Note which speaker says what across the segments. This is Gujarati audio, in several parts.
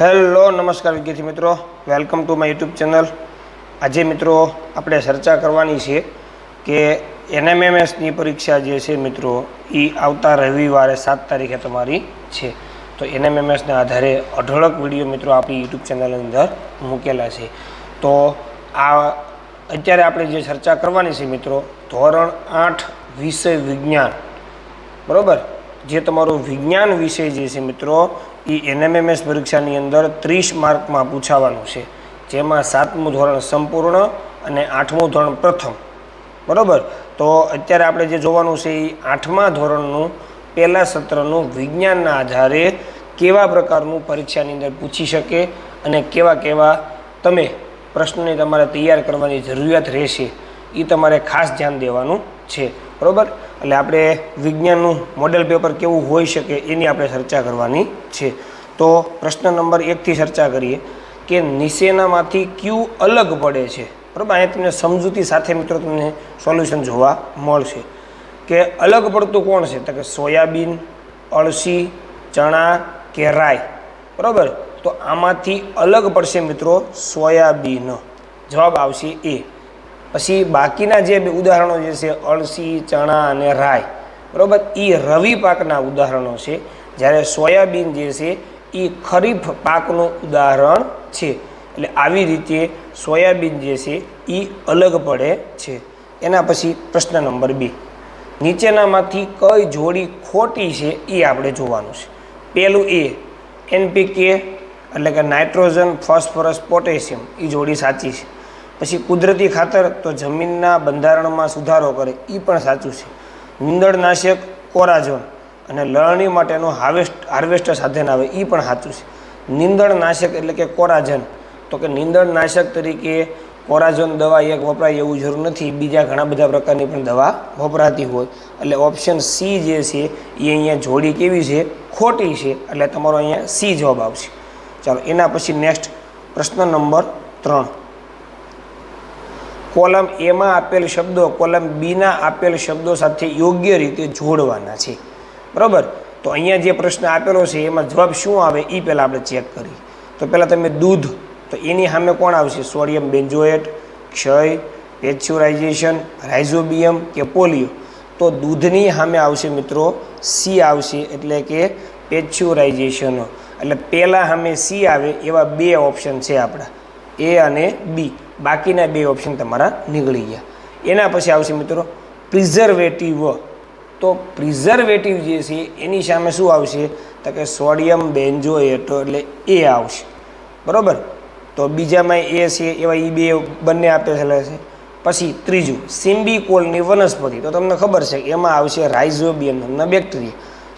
Speaker 1: હેલો, નમસ્કાર વિદ્યાર્થી મિત્રો. Welcome to my YouTube channel આજે મિત્રો આપણે ચર્ચા કરવાની છે કે એનએમએમએસની પરીક્ષા જે છે મિત્રો એ આવતા રવિવારે સાત તારીખે તમારી છે. તો એનએમએમએસના આધારે અઢળક વીડિયો મિત્રો આપણી યુટ્યુબ ચેનલની અંદર મૂકેલા છે. તો આ અત્યારે આપણે જે ચર્ચા કરવાની છે મિત્રો, ધોરણ આઠ વિષય વિજ્ઞાન. બરાબર? જે તમારો વિજ્ઞાન વિષય જે છે મિત્રો એ એનએમએમએસ પરીક્ષાની અંદર ત્રીસ માર્કમાં પૂછાવાનું છે, જેમાં સાતમું ધોરણ સંપૂર્ણ અને આઠમું ધોરણ પ્રથમ. બરાબર? તો અત્યારે આપણે જે જોવાનું છે એ આઠમા ધોરણનું પહેલાં સત્રનું વિજ્ઞાનના આધારે કેવા પ્રકારનું પરીક્ષાની અંદર પૂછી શકે અને કેવા કેવા તમે પ્રશ્નને તમારે તૈયાર કરવાની જરૂરિયાત રહેશે એ તમારે ખાસ ધ્યાન દેવાનું છે. બરોબર? એટલે આપણે વિજ્ઞાનનું મોડેલ પેપર કેવું હોઈ શકે એની આપણે ચર્ચા કરવાની છે. તો પ્રશ્ન નંબર એકથી ચર્ચા કરીએ કે નીચેનામાંથી ક્યુ અલગ પડે છે. બરાબર? અહીંયા તમને સમજૂતી સાથે મિત્રો તમને સોલ્યુશન જોવા મળશે. કે અલગ પડતું કોણ છે? તો કે સોયાબીન, અળસી, ચણા કે રાય બરાબર? તો આમાંથી અલગ પડશે મિત્રો સોયાબીન. જવાબ આવશે એ. પછી બાકીના જે બે ઉદાહરણો જે છે, અળસી, ચણા અને રાઈ, બરાબર? એ રવિ પાકના ઉદાહરણો છે. જ્યારે સોયાબીન જે છે એ ખરીફ પાકનું ઉદાહરણ છે. એટલે આવી રીતે સોયાબીન જે છે એ અલગ પડે છે. એના પછી પ્રશ્ન નંબર બે. નીચેનામાંથી કઈ જોડી ખોટી છે એ આપણે જોવાનું છે. પહેલું એ, એનપીકે એટલે કે નાઇટ્રોજન, ફોસ્ફરસ, પોટેશિયમ એ જોડી સાચી છે. પછી કુદરતી ખાતર તો જમીનના બંધારણમાં સુધારો કરે એ પણ સાચું છે. નીંદણનાશક કોરાઝોન અને લણણી માટેનું હાર્વેસ્ટ હાર્વેસ્ટર સાધન આવે એ પણ સાચું છે. નીંદણનાશક એટલે કે કોરાજન તો કે નીંદણનાશક તરીકે કોરાઝોન દવા એક વપરાય એવું જરૂર નથી, બીજા ઘણા બધા પ્રકારની પણ દવા વપરાતી હોય. એટલે ઓપ્શન સી જે છે એ અહીંયા જોડી કેવી છે? ખોટી છે. એટલે તમારો અહીંયા સી જવાબ આવશે. ચાલો, એના પછી નેક્સ્ટ પ્રશ્ન નંબર ત્રણ. કોલમ એમાં આપેલ શબ્દો, કોલમ બીના આપેલ શબ્દો સાથે યોગ્ય રીતે જોડવાના છે. બરાબર? તો અહીંયા જે પ્રશ્ન આપેલો છે, એમાં જવાબ શું આવે એ પહેલાં આપણે ચેક કરીએ તો પહેલાં તમે દૂધ, તો એની સામે કોણ આવશે? સોડિયમ બેન્જોએટ ક્ષય, પેચ્યુરાઇઝેશન, રાઇઝોબિયમ કે પોલિયો? તો દૂધની સામે આવશે મિત્રો સી આવશે, એટલે કે પેચ્યુરાઇઝેશન. એટલે પહેલાં સામે સી આવે, એવા બે ઓપ્શન છે આપણા. એ અને બી બાકીના બે ઓપ્શન તમારા નીકળી ગયા. એના પછી આવશે મિત્રો પ્રિઝર્વેટિવ તો પ્રિઝર્વેટિવ જે છે, એની સામે શું આવશે? તો કે સોડિયમ બેન્જોએટ એટલે એ આવશે. બરાબર? તો બીજામાં એ છે, એવા એ બે બંને આપેલા છે. પછી ત્રીજું સિમ્બિકોલની વનસ્પતિ. તો તમને ખબર છે, એમાં આવશે રાઇઝોબિયન નામના બેક્ટેરિયા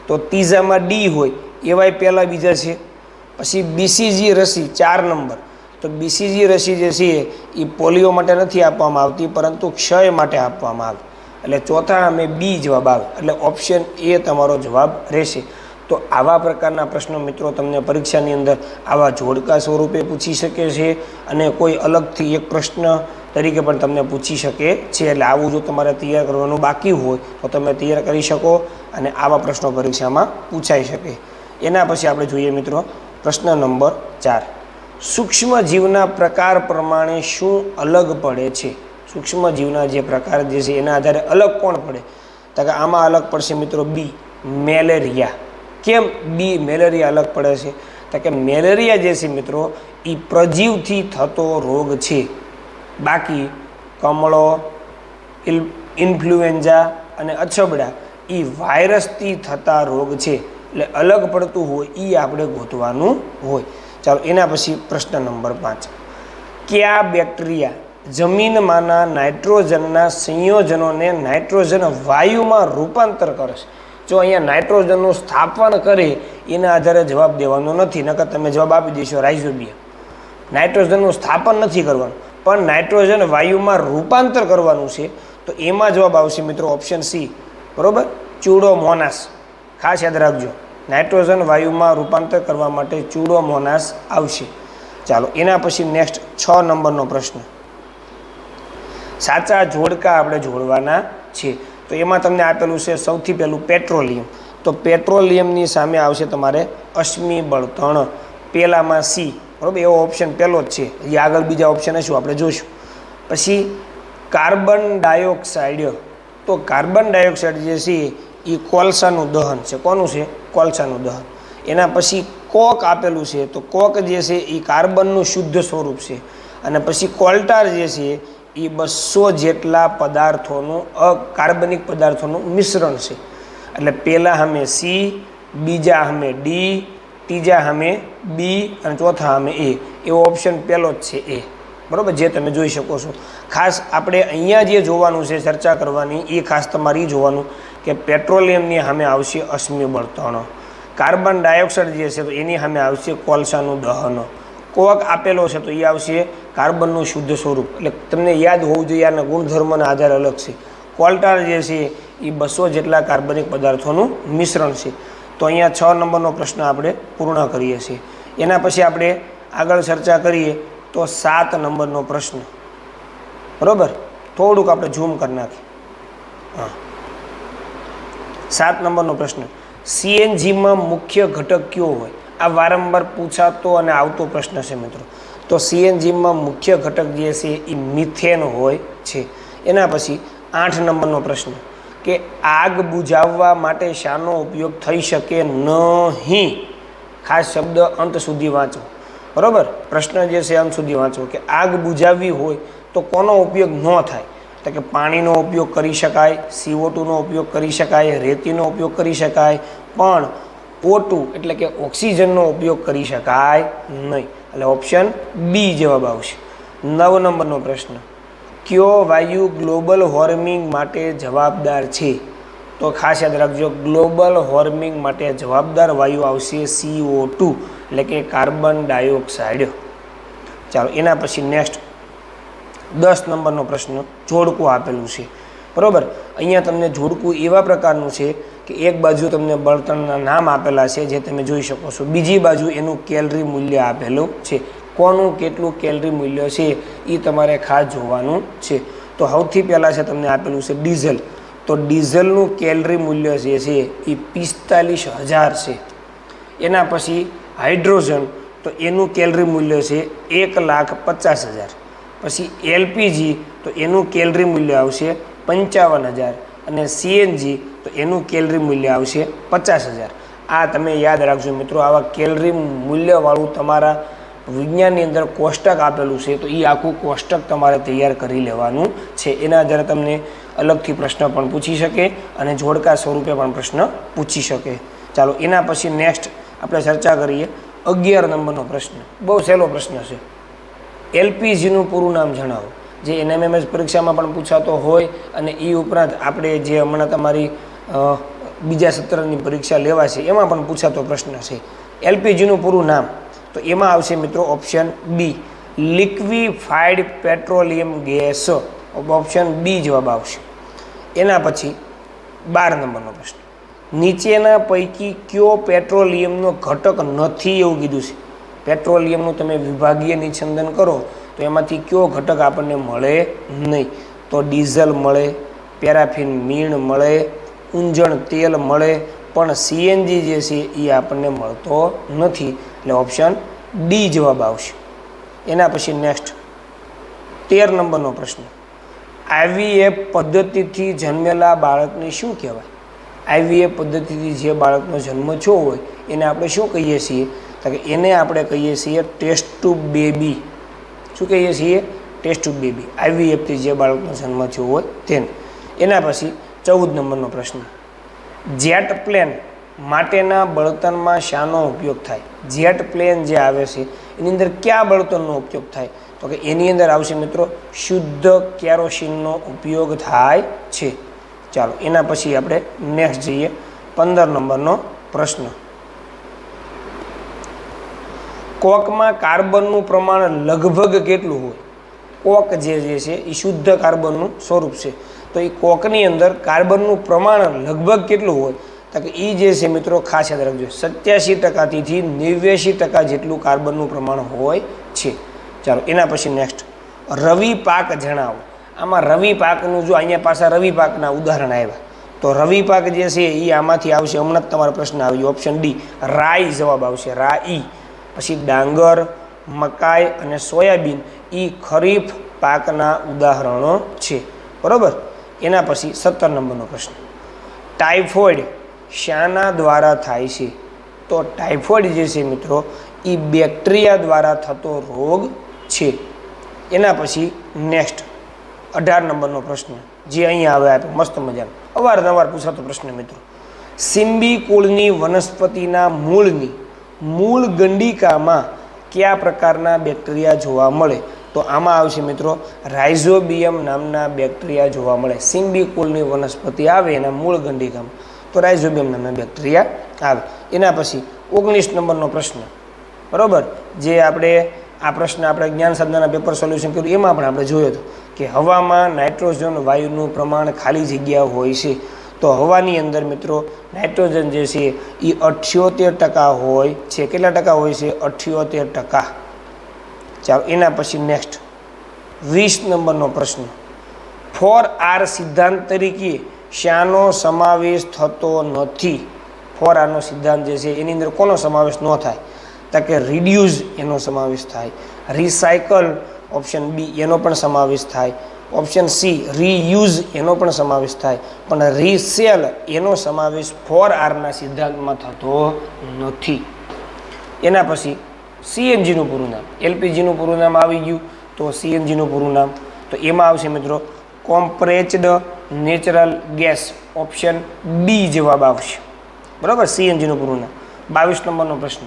Speaker 1: તો ત્રીજામાં ડી હોય, એવાય પહેલાં બીજા છે. પછી બીસીજી રસી, ચાર નંબર. તો બીસીજી રસી જે છે એ પોલિયો માટે નથી આપવામાં આવતી, પરંતુ ક્ષય માટે આપવામાં આવે. એટલે ચોથા અમે બી જવાબ આવે. એટલે ઓપ્શન એ તમારો જવાબ રહેશે. તો આવા પ્રકારના પ્રશ્નો મિત્રો તમને પરીક્ષાની અંદર આવા જોડકા સ્વરૂપે પૂછી શકે છે અને કોઈ અલગથી એક પ્રશ્ન તરીકે પણ તમને પૂછી શકે છે. એટલે આવું જો તમારે તૈયાર કરવાનું બાકી હોય, તો તમે તૈયાર કરી શકો અને આવા પ્રશ્નો પરીક્ષામાં પૂછાઈ શકે. એના પછી આપણે જોઈએ મિત્રો, પ્રશ્ન નંબર ચાર. સૂક્ષ્મ જીવના પ્રકાર પ્રમાણે શું અલગ પડે છે? સૂક્ષ્મ જીવના જે પ્રકાર જે છે, એના આધારે અલગ કોણ પડે? તો કે આમાં અલગ પડશે મિત્રો બી, મેલેરિયા. કેમ બી મેલેરિયા અલગ પડે છે? તો કે મેલેરિયા જે છે મિત્રો એ પ્રજીવથી થતો રોગ છે. બાકી કમળો ઇન્ફ્લુએન્ઝા અને અછબડા એ વાયરસથી થતા રોગ છે. એટલે અલગ પડતું હોય એ આપણે ગોતવાનું હોય. ચાલો, એના પછી પ્રશ્ન નંબર પાંચ. કયા બેક્ટેરિયા જમીનમાંના નાઇટ્રોજનના સંયોજનોને નાઇટ્રોજન વાયુમાં રૂપાંતર કરે છે? જો અહીંયા નાઇટ્રોજનનું સ્થાપન કરે, એના આધારે જવાબ દેવાનો નથી, નકર તમે જવાબ આપી દેશો રાઇઝોબિયા નાઇટ્રોજનનું સ્થાપન નથી કરવાનું, પણ નાઇટ્રોજન વાયુમાં રૂપાંતર કરવાનું છે, તો એમાં જવાબ આવશે મિત્રો ઓપ્શન સી. બરાબર? ચૂડોમોનાસ ખાસ યાદ રાખજો. નાઇટ્રોજન વાયુમાં રૂપાંતર કરવા માટે ચુડોમોનાસ આવશે. ચાલો, એના પછી નેક્સ્ટ છ નંબરનો પ્રશ્ન. સાચા જોડકા આપણે જોડવાના છે તો એમાં તમને આપેલું છે સૌથી પહેલું પેટ્રોલિયમ. તો પેટ્રોલિયમની સામે આવશે તમારે અશ્મિ બળતણ. પહેલામાં સી, બરાબર? એવો ઓપ્શન પહેલો જ છે. એ આગળ બીજા ઓપ્શન હશું, આપણે જોઈશું પછી કાર્બન ડાયોક્સાઇડ. તો કાર્બન ડાયોક્સાઇડ જે છે, એ કોલસાનું દહન છે. કોનું છે? કોલસાનું દહન એના પછી કોક આપેલું છે, તો કોક જે છે એ કાર્બનનું શુદ્ધ સ્વરૂપ છે. અને પછી કોલ્ટાર જે છે એ બસો જેટલા પદાર્થોનું, અકાર્બનિક પદાર્થોનું મિશ્રણ છે. એટલે પહેલાં સામે સી બીજા સામે ડી ત્રીજા સામે બી અને ચોથા સામે એ એવો ઓપ્શન પહેલો જ છે એ બરાબર? જે તમે જોઈ શકો છો. ખાસ આપણે અહીંયા જે જોવાનું છે, ચર્ચા કરવાની, એ ખાસ તમારે જોવાનું કે પેટ્રોલિયમની સામે આવશે અશ્મિ બળતણ. કાર્બન ડાયોક્સાઇડ જે છે તો એની સામે આવશે કોલસાનું દહન. કોક આપેલો છે તો એ આવશે કાર્બનનું શુદ્ધ સ્વરૂપ. એટલે તમને યાદ હોવું જોઈએ, આના ગુણધર્મના આધારે અલગ છે. કોલ્ટાર જે છે, એ બસો જેટલા કાર્બનિક પદાર્થોનું મિશ્રણ છે. તો અહીંયા છ નંબરનો પ્રશ્ન આપણે પૂર્ણ કરીએ છીએ. એના પછી આપણે આગળ ચર્ચા કરીએ તો સાત નંબરનો પ્રશ્ન. બરાબર? થોડુંક આપણે ઝૂમ કરી નાખીએ. હા. સાત નંબરનો પ્રશ્ન. સીએનજીમાં મુખ્ય ઘટક કયો હોય? આ વારંવાર પૂછાતો અને આવતો પ્રશ્ન છે મિત્રો. તો સીએનજીમાં મુખ્ય ઘટક જે છે એ મિથેન હોય છે. એના પછી આઠ નંબરનો પ્રશ્ન. કે આગ બુઝાવવા માટે શાનો ઉપયોગ થઈ શકે નહીં. ખાસ શબ્દ અંત સુધી વાંચો. બરાબર? પ્રશ્ન જે છે આમ સુધી વાંચો કે આગ બુઝાવવી હોય તો કોનો ઉપયોગ ન થાય? તો કે પાણીનો ઉપયોગ કરી શકાય સીઓ ટુનો ઉપયોગ કરી શકાય, રેતીનો ઉપયોગ કરી શકાય, પણ ઓટુ એટલે કે ઓક્સિજનનો ઉપયોગ કરી શકાય નહીં. એટલે ઓપ્શન બી જવાબ આવશે. નવ નંબરનો પ્રશ્ન. કયો વાયુ ગ્લોબલ વોર્મિંગ માટે જવાબદાર છે? તો ખાસ યાદ રાખજો, ગ્લોબલ વોર્મિંગ માટે જવાબદાર વાયુ આવશે સીઓ ટુ એટલે કે કાર્બન ડાયોક્સાઇડ. ચાલો, એના પછી નેક્સ્ટ દસ નંબરનો પ્રશ્ન જોડકું આપેલું છે. બરાબર? અહીંયા તમને જોડકું એવા પ્રકારનું છે કે એક બાજુ તમને બળતણના નામ આપેલા છે જે તમે જોઈ શકો છો. બીજી બાજુ એનું કેલરી મૂલ્ય આપેલું છે. કોનું કેટલું કેલરી મૂલ્ય છે એ તમારે ખાસ જોવાનું છે. તો સૌથી પહેલાં છે તમને આપેલું છે ડીઝલ. તો ડીઝલનું કેલરી મૂલ્ય જે છે એ પિસ્તાલીસ હજાર છે. એના પછી હાઇડ્રોજન, તો એનું કેલરી મૂલ્ય છે એક લાખ પચાસ હજાર. પછી એલપીજી, તો એનું કેલરી મૂલ્ય આવશે પંચાવન હજાર. અને સીએનજી, તો એનું કેલરી મૂલ્ય આવશે પચાસ હજાર. આ તમે યાદ રાખજો મિત્રો, આવા કેલરી મૂલ્યવાળું તમારા વિજ્ઞાનની અંદર કોષ્ટક આપેલું છે, તો એ આખું કોષ્ટક તમારે તૈયાર કરી લેવાનું છે. એના આધારે તમને અલગથી પ્રશ્ન પણ પૂછી શકે અને જોડકા સ્વરૂપે પણ પ્રશ્ન પૂછી શકે. ચાલો, એના પછી નેક્સ્ટ આપણે ચર્ચા કરીએ. અગિયાર નંબરનો પ્રશ્ન. બહુ સહેલો પ્રશ્ન છે. એલપીજીનું પૂરું નામ જણાવો. જે એનએમએમએસ પરીક્ષામાં પણ પૂછાતો હોય અને એ ઉપરાંત આપણે જે હમણાં તમારી બીજા સત્રની પરીક્ષા લેવાશે, એમાં પણ પૂછાતો પ્રશ્ન છે. એલપીજીનું પૂરું નામ. તો એમાં આવશે મિત્રો option B liquefied petroleum gas. Option B જવાબ આવશે. એના પછી બાર નંબરનો પ્રશ્ન. નીચેના પૈકી કયો પેટ્રોલિયમનો ઘટક નથી એવું કીધું છે? પેટ્રોલિયમનું તમે વિભાગીય નિછંદન કરો, તો એમાંથી કયો ઘટક આપણને મળે નહીં? તો ડીઝલ મળે, પેરાફિન મીણ મળે, ઊંજણ તેલ મળે, પણ સીએનજી જે છે એ આપણને મળતો નથી. એટલે ઓપ્શન ડી જવાબ આવશે. એના પછી નેક્સ્ટ, તેર નંબરનો પ્રશ્ન. આઈવીએફ પદ્ધતિથી જન્મેલા બાળકને શું કહેવાય? આઈવીએફ પદ્ધતિથી જે બાળકનો જન્મ થયો હોય, એને આપણે શું કહીએ છીએ? તો કે એને આપણે કહીએ છીએ ટેસ્ટ ટુ બેબી. શું કહીએ છીએ? Test two baby. આઈવીએફથી જે બાળકનો જન્મ થયો હોય તેને. એના પછી ચૌદ નંબરનો પ્રશ્ન. જેટ પ્લેન માટેના બળતણમાં શાનો ઉપયોગ થાય? જેટ પ્લેન જે આવે છે, એની અંદર કયા બળતણનો ઉપયોગ થાય? તો કે એની અંદર આવશે મિત્રો, શુદ્ધ કેરોસીનનો ઉપયોગ થાય છે. ચાલો, એના પછી આપણે નેક્સ્ટ જઈએ. પંદર નંબરનો પ્રશ્ન. કોકમાં કાર્બનનું પ્રમાણ લગભગ કેટલું હોય? કોક જે જે છે એ શુદ્ધ કાર્બનનું સ્વરૂપ છે. તો એ કોકની અંદર કાર્બનનું પ્રમાણ લગભગ કેટલું હોય? તો કે એ જે છે મિત્રો, ખાસ યાદ રાખજો, સત્યાસી ટકાથી નેવ્યાસી ટકા જેટલું કાર્બનનું પ્રમાણ હોય છે. ચાલો, એના પછી નેક્સ્ટ રવિ પાક જણાવો. આમાં રવિ પાકનું જો અહીંયા પાછા રવિ પાકના ઉદાહરણ આવ્યા, તો રવિ પાક જે છે એ આમાંથી આવશે. હમણાં જ તમારો પ્રશ્ન આવ્યો ઓપ્શન ડી રાઈ જવાબ આવશે. રાઈ, પછી ડાંગર, મકાઈ અને સોયાબીન એ ખરીફ પાકના ઉદાહરણો છે. બરાબર? એના પછી સત્તર નંબરનો પ્રશ્ન. ટાઇફોઇડ શાના દ્વારા થાય છે? તો ટાઇફોઇડ જે છે મિત્રો એ બેક્ટેરિયા દ્વારા થતો રોગ છે. એના પછી નેક્સ્ટ અઢાર નંબરનો પ્રશ્ન. જે અહીંયા આવે આપ્યો મસ્ત મજાનો. અવારનવાર પૂછાતો પ્રશ્ન મિત્રો. સિમ્બી કુળની વનસ્પતિના મૂળની, મૂળ ગંડિકામાં કયા પ્રકારના બેક્ટેરિયા જોવા મળે? તો આમાં આવશે મિત્રો, રાઇઝોબિયમ નામના બેક્ટેરિયા જોવા મળે. સિમ્બી કુળની વનસ્પતિ આવે એના મૂળ ગંડિકામાં. તો રાઇઝોબિયમ નામના બેક્ટેરિયા આવે. એના પછી ઓગણીસ નંબરનો પ્રશ્ન. બરાબર? જે આપણે આ પ્રશ્ન આપણે જ્ઞાન સાધનાના પેપર સોલ્યુશન કર્યું, એમાં પણ આપણે જોયો હતો. કે હવામાં નાઇટ્રોજન વાયુનું પ્રમાણ ખાલી જગ્યા હોય છે. તો હવાની અંદર મિત્રો નાઇટ્રોજન જે છે એ અઠ્યોતેર ટકા હોય છે. કેટલા ટકા હોય છે? અઠ્યોતેર ટકા. ચાલો, એના પછી નેક્સ્ટ વીસ નંબરનો પ્રશ્ન. ફોર આર સિદ્ધાંત તરીકે શાનો સમાવેશ થતો નથી. ફોર આરનો સિદ્ધાંત જે છે, એની અંદર કોનો સમાવેશ ન થાય? તો કે રિડ્યુઝ એનો સમાવેશ થાય. રિસાયકલ ઓપ્શન બી એનો પણ સમાવેશ થાય. ઓપ્શન સી રીયુઝ એનો પણ સમાવેશ થાય. પણ રીસેલ એનો સમાવેશ ફોર આરના સિદ્ધાંતમાં થતો નથી. એના પછી સીએનજીનું પૂરું નામ. એલપીજીનું પૂરું નામ આવી ગયું. તો સીએનજીનું પૂરું નામ. તો એમાં આવશે મિત્રો compressed natural gas option B જવાબ આવશે. બરાબર? સીએનજીનું પૂરું નામ. બાવીસ નંબરનો પ્રશ્ન.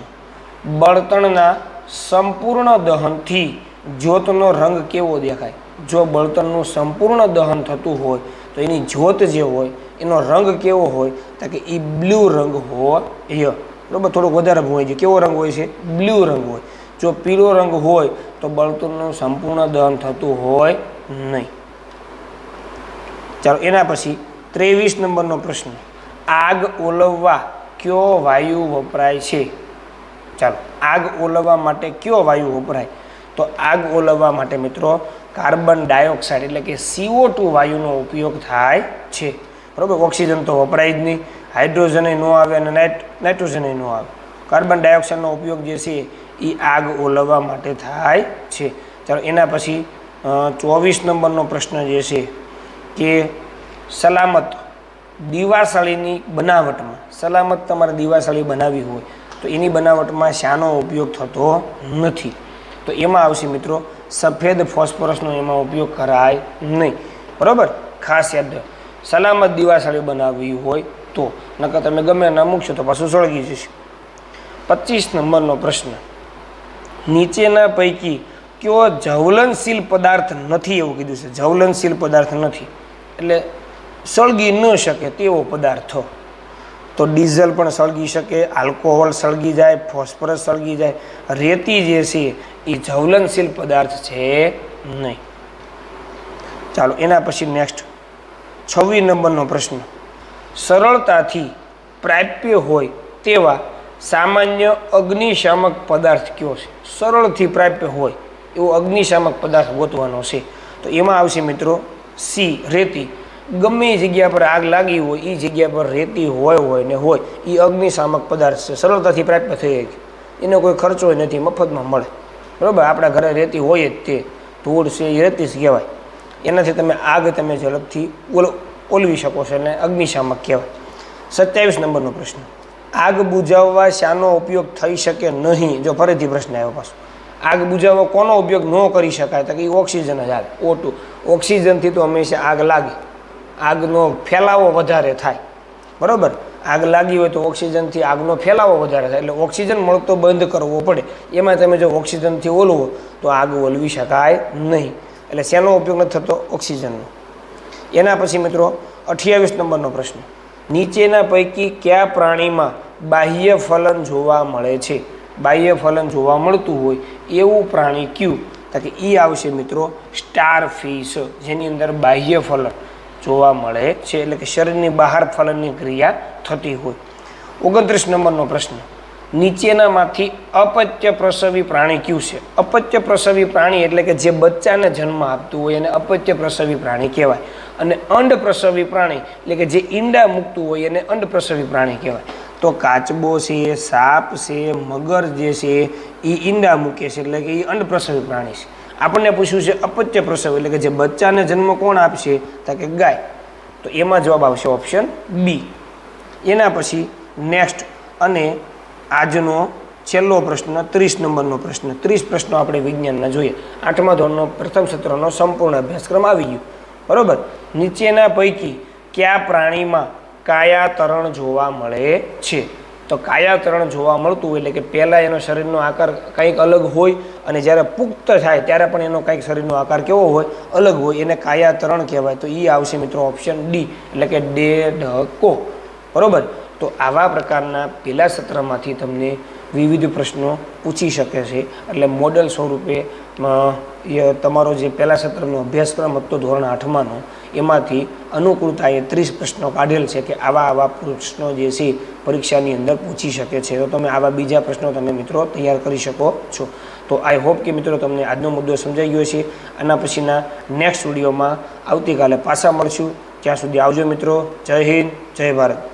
Speaker 1: બળતણના સંપૂર્ણ દહનથી જ્યોતનો રંગ કેવો દેખાય? જો બળતણનું સંપૂર્ણ દહન થતું હોય, તો એની જ્યોત જે હોય, એનો રંગ કેવો હોય? તો કે એ બ્લુ રંગ હોય બરાબર? થોડુંક વધારે હોય છે કેવો રંગ હોય છે? બ્લુ રંગ હોય. જો પીળો રંગ હોય, તો બળતણનું સંપૂર્ણ દહન થતું હોય નહીં. ચાલો, એના પછી ત્રેવીસ નંબરનો પ્રશ્ન. આગ ઓલવવા કયો વાયુ વપરાય છે? ચાલો, આગ ઓલવવા માટે કયો વાયુ વપરાય? તો આગ ઓલવવા માટે મિત્રો કાર્બન ડાયોક્સાઇડ એટલે કે સીઓ ટુ વાયુનો ઉપયોગ થાય છે. બરાબર? ઓક્સિજન તો વપરાય જ નહીં. હાઇડ્રોજન ન આવે અને નાઇટ, નાઇટ્રોજન ન આવે. કાર્બન ડાયોક્સાઇડનો ઉપયોગ જે છે એ આગ ઓલવવા માટે થાય છે. ચાલો, એના પછી ચોવીસ નંબરનો પ્રશ્ન જે છે કે સલામત દીવાસળીની બનાવટમાં, સલામત તમારે દીવાસળી બનાવવી હોય, તો એની બનાવટમાં શાનો ઉપયોગ થતો નથી. તો એમાં આવશે મિત્રો, સફેદ ફોસ્ફરસનો એમાં ઉપયોગ કરાય નહીં. બરાબર? ખાસ યાદ સલામત દિવાસળી બનાવવી હોય તો. નકર તમે ગમે ના મૂકશો તો પાછું સળગી જશે. પચીસ નંબરનો પ્રશ્ન. નીચેના પૈકી કયો જ્વલનશીલ પદાર્થ નથી એવું કીધું છે? જ્વલનશીલ પદાર્થ નથી. એટલે સળગી ન શકે તેવો પદાર્થ. તો ડીઝલ પણ સળગી શકે, આલ્કોહોલ સળગી જાય, ફોસ્ફરસ સળગી જાય. રેતી જે છે એ જ્વલનશીલ પદાર્થ છે નહીં. ચાલો, એના પછી નેક્સ્ટ છવ્વીસ નંબરનો પ્રશ્ન. સરળતાથી પ્રાપ્ય હોય તેવા સામાન્ય અગ્નિશામક પદાર્થ કયો છે? સરળથી પ્રાપ્ય હોય એવો અગ્નિશામક પદાર્થ ગોતવાનો છે. તો એમાં આવશે મિત્રો સી, રેતી. ગમે એ જગ્યા પર આગ લાગી હોય એ જગ્યા પર રેતી હોય હોય ને હોય એ અગ્નિશામક પદાર્થ છે. સરળતાથી પ્રાપ્ત થઈ જાય એનો કોઈ ખર્ચો નથી, મફતમાં મળે. બરાબર? આપણા ઘરે રેતી હોય જ તે. ધૂળ છે એ રેતી જ કહેવાય. એનાથી તમે આગ તમે ઝડપથી ઓલ, ઓલવી શકો છો અને અગ્નિશામક કહેવાય. સત્યાવીસ નંબરનો પ્રશ્ન. આગ બુઝાવવા શાનો ઉપયોગ થઈ શકે નહીં? જો ફરીથી પ્રશ્ન આવ્યો પાછો. આગ બુઝાવવા કોનો ઉપયોગ ન કરી શકાય? તો કે ઓક્સિજન જ આવે. ઓટું. ઓક્સિજનથી તો હંમેશા આગ લાગે. આગનો ફેલાવો વધારે થાય. બરાબર? આગ લાગી હોય તો ઓક્સિજનથી આગનો ફેલાવો વધારે થાય. એટલે ઓક્સિજન મળતો બંધ કરવો પડે. એમાં તમે જો ઓક્સિજનથી ઓલવો, તો આગ ઓલવી શકાય નહીં. એટલે શેનો ઉપયોગ નથી થતો? ઓક્સિજનનો. એના પછી મિત્રો, અઠ્યાવીસ નંબરનો પ્રશ્ન. નીચેના પૈકી કયા પ્રાણીમાં બાહ્ય ફલન જોવા મળે છે? બાહ્ય ફલન જોવા મળતું હોય એવું પ્રાણી કયું? તો કે એ આવશે મિત્રો સ્ટાર ફિશ જેની અંદર બાહ્ય ફલન. જોવા મળે છે એટલે કે શરીરની બહાર ફલનની ક્રિયા થતી હોય. ઓગણત્રીસ નંબરનો પ્રશ્ન. નીચેનામાંથી અપત્ય પ્રસવી પ્રાણી કયું છે? અપત્ય પ્રસવી પ્રાણી એટલે કે જે બચ્ચાને જન્મ આપતું હોય એને અપત્ય પ્રસવી પ્રાણી કહેવાય. અને અંડ પ્રસવી પ્રાણી એટલે કે જે ઈંડા મૂકતું હોય એને અંડ પ્રસવી પ્રાણી કહેવાય. તો કાચબો છે, સાપ છે, મગર જે છે એ ઈંડા મૂકે છે એટલે કે એ અંડપ્રસવી પ્રાણી છે. આપણને પૂછ્યું છે અપત્ય પ્રસવ એટલે કે જે બચ્ચાને જન્મ કોણ આપશે? તો કે ગાય. તો એમાં જવાબ આવશે ઓપ્શન બી એના પછી નેક્સ્ટ અને આજનો છેલ્લો પ્રશ્ન, ત્રીસ નંબરનો પ્રશ્ન. ત્રીસ પ્રશ્નો આપણે વિજ્ઞાનના જોઈએ. આઠમા ધોરણનો, પ્રથમ સત્રનો સંપૂર્ણ અભ્યાસક્રમ આવી ગયો. બરાબર? નીચેના પૈકી કયા પ્રાણીમાં કાયાતરણ જોવા મળે છે? તો કાયાતરણ જોવા મળતું હોય એટલે કે પહેલાં એનો શરીરનો આકાર કંઈક અલગ હોય અને જ્યારે પુખ્ત થાય ત્યારે પણ એનો કંઈક શરીરનો આકાર કેવો હોય અલગ હોય એને કાયાતરણ કહેવાય. તો એ આવશે મિત્રો ઓપ્શન ડી એટલે કે ડે ઢકો. બરાબર? તો આવા પ્રકારના પહેલા સત્રમાંથી તમને વિવિધ પ્રશ્નો પૂછી શકે છે. એટલે મોડલ સ્વરૂપે તમારો જે પહેલા સત્રનો અભ્યાસક્રમ હતો ધોરણ આઠમાંનો એમાંથી અનુકૂળતાએ ત્રીસ પ્રશ્નો કાઢેલ છે કે આવા આવા પ્રશ્નો જે છે પરીક્ષાની અંદર પૂછી શકે છે. તો તમે આવા બીજા પ્રશ્નો તમે મિત્રો તૈયાર કરી શકો છો. તો આઈ હોપ કે મિત્રો તમને આજનો મુદ્દો સમજાઈ ગયો છે આના પછીના નેક્સ્ટ વિડીયોમાં આવતીકાલે પાછા મળશું. ત્યાં સુધી આવજો મિત્રો. જય હિન્દ, જય ભારત.